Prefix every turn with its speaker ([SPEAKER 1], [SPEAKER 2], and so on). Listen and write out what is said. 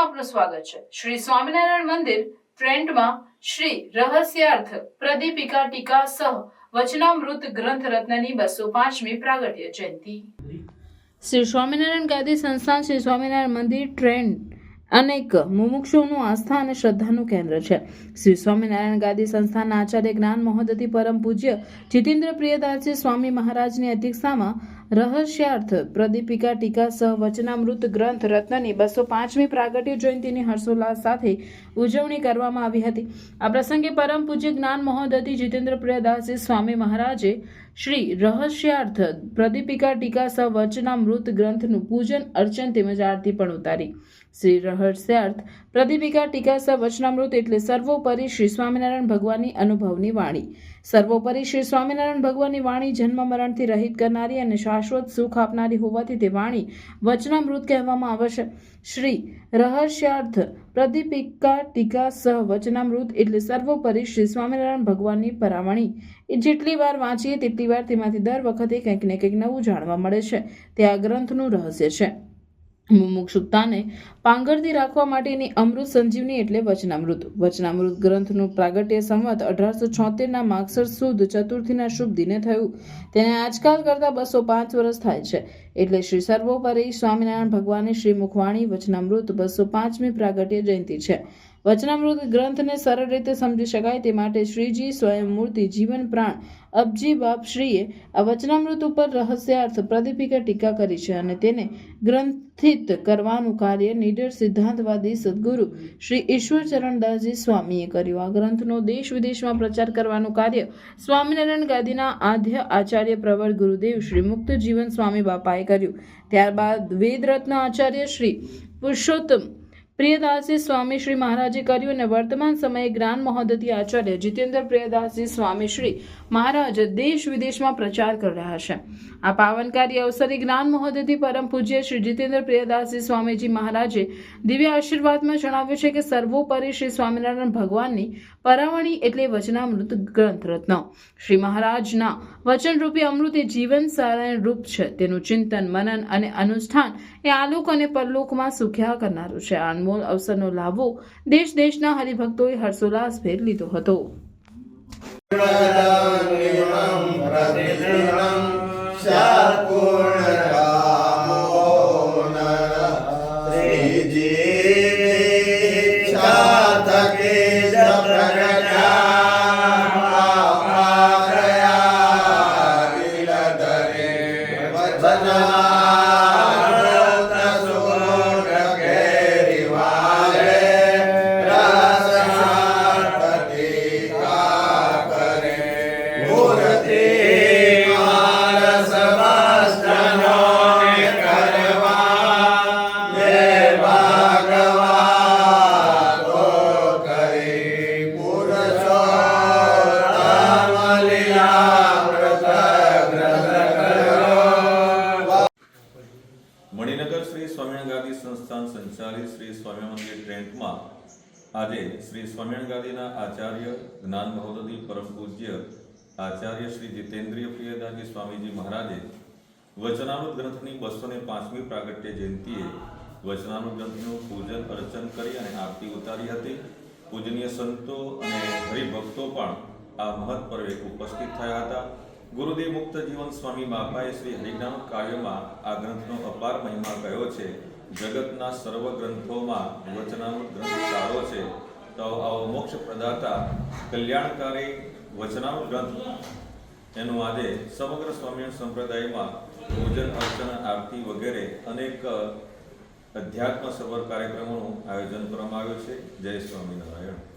[SPEAKER 1] આપનું સ્વાગત છે. શ્રી સ્વામિનારાયણ મંદિર ટ્રેન્ડમાં શ્રી રહસ્યાર્થ પ્રદીપિકા ટીકા સહ વચનામૃત ગ્રંથ રત્નની બસો પાંચમી પ્રાગટ્ય જયંતિ. શ્રી સ્વામિનારાયણ ગાદી સંસ્થાન શ્રી સ્વામિનારાયણ મંદિર ટ્રેન્ડ અનેક મુમુક્ષુઓનું આસ્થા અને શ્રદ્ધાનું કેન્દ્ર છે. શ્રી સ્વામિનારાયણ ગાદી સંસ્થાના આચાર્ય જ્ઞાન મહોદતી પરમ પૂજ્ય જીતેન્દ્ર પ્રિયદાસજી સ્વામી મહારાજની અધ્યક્ષતામાં રહસ્યાર્થ પ્રદીપિકા ટીકા સહ વચનામૃત ગ્રંથ રત્નની બસો પાંચમી પ્રાગટ્ય જયંતિની હર્ષોલ્લાસ સાથે ઉજવણી કરવામાં આવી હતી. આ પ્રસંગે પરમ પૂજ્ય જ્ઞાન મહોદતી જીતેન્દ્ર પ્રિયદાસજી સ્વામી મહારાજે શ્રી રહસ્યાર્થ પ્રદીપિકા ટીકા સહ વચનામૃત ગ્રંથનું પૂજન, અર્ચન તેમજ આરતી પણ ઉતારી. શ્રી રહસ્યાર્થ પ્રદીપિકા ટીકા સહ વચનામૃત એટલે સર્વોપરી શ્રી સ્વામિનારાયણ ભગવાનની અનુભવની વાણી. સર્વોપરી શ્રી સ્વામિનારાયણ ભગવાનની વાણી જન્મ મરણથી રહિત કરનારી અને શાશ્વત સુખ આપનારી હોવાથી તે વાણી વચનામૃત કહેવામાં આવશે શ્રી રહસ્યાર્થ પ્રદીપિકા ટીકા સહ વચનામૃત એટલે સર્વોપરી શ્રી સ્વામિનારાયણ ભગવાનની પરાવણી. એ જેટલી વાર વાંચીએ તેટલી વાર તેમાંથી દર વખતે કંઈક ને કંઈક નવું જાણવા મળે છે. તે આ ગ્રંથનું રહસ્ય છે. મુમુક્ષુતાને પાંગરતી રાખવા માટેની અમૃત સંજીવની એટલે વચનામૃત. વચનામૃત ગ્રંથનું પ્રાગટ્ય સંવત અઢારસો છોતેરના માગસર સુદ ચતુર્થીના શુભ દિને થયું. તેને આજકાલ કરતાં બસો પાંચ વર્ષ થાય છે. એટલે શ્રી સર્વોપરી સ્વામિનારાયણ ભગવાનની શ્રી મુખવાણી વચનામૃત બસો પાંચમી પ્રાગટ્ય જયંતિ છે. વચનામૃત ગ્રંથને સરળ રીતે સમજી શકાય તે માટે શ્રીજી સ્વયં મૂર્તિ જીવન પ્રાણ અબજી બાપ શ્રીએ આ વચનામૃત ઉપર રહસ્યાર્થ પ્રદીપિકા ટીકા કરી છે અને તેને ગ્રંથિત કરવાનું કાર્ય નિડર સિદ્ધાંતવાદી સદગુરુ શ્રી ઈશ્વરચરણદાસજી સ્વામીએ કર્યું. આ ગ્રંથનો દેશ વિદેશમાં પ્રચાર કરવાનું કાર્ય સ્વામિનારાયણ ગાદીના આદ્ય આચાર્ય પ્રવર ગુરુદેવ શ્રી મુક્ત જીવન સ્વામી બાપાએ કર્યું. ત્યારબાદ વેદરત્ન આચાર્ય શ્રી પુરુષોત્તમ પ્રિયદાસજી સ્વામી શ્રી મહારાજે કર્યું અને વર્તમાન સમયે જ્ઞાન મહોદતી આચાર્ય જીતેન્દ્ર પ્રિયદાસજી સ્વામી શ્રી મહારાજ દેશ વિદેશમાં પ્રચાર કરી રહ્યા છે. આ પાવનકારી અવસરે જ્ઞાન મહોદતી પરમ પૂજ્ય શ્રી જીતેન્દ્ર પ્રિયદાસજી સ્વામીજી મહારાજે દિવ્ય આશીર્વાદમાં જણાવ્યું છે કે સર્વોપરી શ્રી સ્વામિનારાયણ ભગવાનની પરાવણી એટલે વચનામૃત ગ્રંથ રત્ન શ્રી મહારાજના વચનરૂપી અમૃત એ જીવન સારાયણ રૂપ છે. તેનું ચિંતન, મનન અને અનુષ્ઠાન એ આલોક અને પરલોકમાં સુખ્યા કરનારું છે. આ અનમોલ અવસરનો લાભો દેશ દેશના હરિભક્તોએ હર્ષોલ્લાસભેર લીધો હતો.
[SPEAKER 2] વચનામૃત
[SPEAKER 3] સંસ્થાન સંચાલિત શ્રી સ્વામિનારાયણ ટ્રેન્ટમાં આજે શ્રી સ્વામિનારાયણ ગાદીના આચાર્ય જ્ઞાન મહોદધી પરમ પૂજ્ય આચાર્ય શ્રી જીતેન્દ્રિય પ્રિયદાજી સ્વામીજી મહારાજે વચનામૃત ગ્રંથની બસો ને પાંચમી પ્રાગટ્ય જયંતિએ વચનામૃત ગ્રંથનું પૂજન અર્ચન કરી અને આરતી ઉતારી હતી. પૂજનીય સંતો અને હરિભક્તો પણ આ મહત પર્વે ઉપસ્થિત થયા હતા. ગુરુદેવ મુક્ત જીવન સ્વામી બાપાએ શ્રી હરિજ્ઞાન કાર્યમાં આ ગ્રંથનો અપાર મહિમા કયો છે. જગતના સર્વ ગ્રંથોમાં વચનામૃત ગ્રંથ સારો છે, તો આવો મોક્ષ પ્રદાતા કલ્યાણકારી વચનામૃત ગ્રંથ. એનું આજે સમગ્ર સ્વામિનારાયણ સંપ્રદાયમાં પૂજન, અર્ચન, આરતી વગેરે અનેક અધ્યાત્મ સભર કાર્યક્રમોનું આયોજન કરવામાં આવ્યું છે. જય સ્વામિનારાયણ.